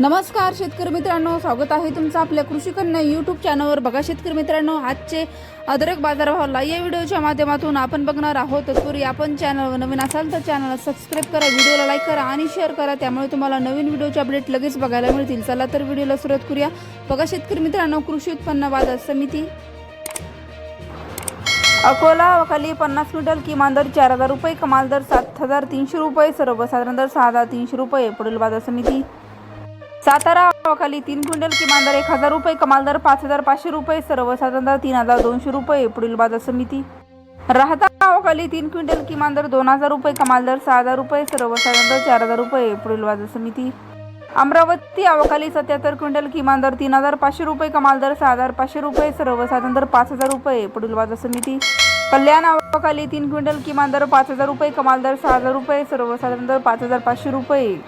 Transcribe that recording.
नमस्कार शेतकरी मित्रांनो. स्वागत आहे तुमचं आपल्या कृषी कन्या यूट्यूब चॅनलवर बघा शेतकरी मित्रांनो आजचे अदरक बाजारभावाला या व्हिडिओच्या माध्यमातून आपण बघणार आहोत. तत्पूर्वी आपण चॅनलवर नवीन असाल तर चॅनलला सबस्क्राईब करा व्हिडिओला लाईक करा आणि शेअर करा. त्यामुळे तुम्हाला नवीन व्हिडिओचे अपडेट लगेच बघायला मिळतील. चला तर व्हिडिओला सुरुवात करूया. बघा शेतकरी मित्रांनो कृषी उत्पन्न बाजार समिती. अकोला खाली पन्नास क्विंटल किमान दर चार हजार रुपये कमाल दर सात हजार तीनशे रुपये सर्वसाधारण दर सहा हजार तीनशे रुपये पुढील बाजार समिती. सातारा खाली तीन क्विंटल किमान दर एक हजार रुपये कमाल दर पाच हजार पाचशे रुपये सर्वसाधारण दर तीन हजार दोनशे रुपये पुढील बाजार समिती. राहता गावाखाली तीन क्विंटल किमान दर दोन हजार रुपये कमाल दर सहा हजार रुपये सर्वसाधारण दर चार हजार रुपये पुढील बाजार समिती. अमरावती आवाखाली सत्याहत्तर क्विंटल किमान दर तीन हजार पाचशे रुपये कमाल दर सहा हजार पाचशे रुपये सर्वसाधारण दर पाच हजार रुपये पुढील बाजार समिती. कल्याण आवाखाली तीन क्विंटल किमान दर पाच हजार रुपये कमाल दर सहा हजार रुपये सर्वसाधारण दर पाच हजार पाचशे रुपये.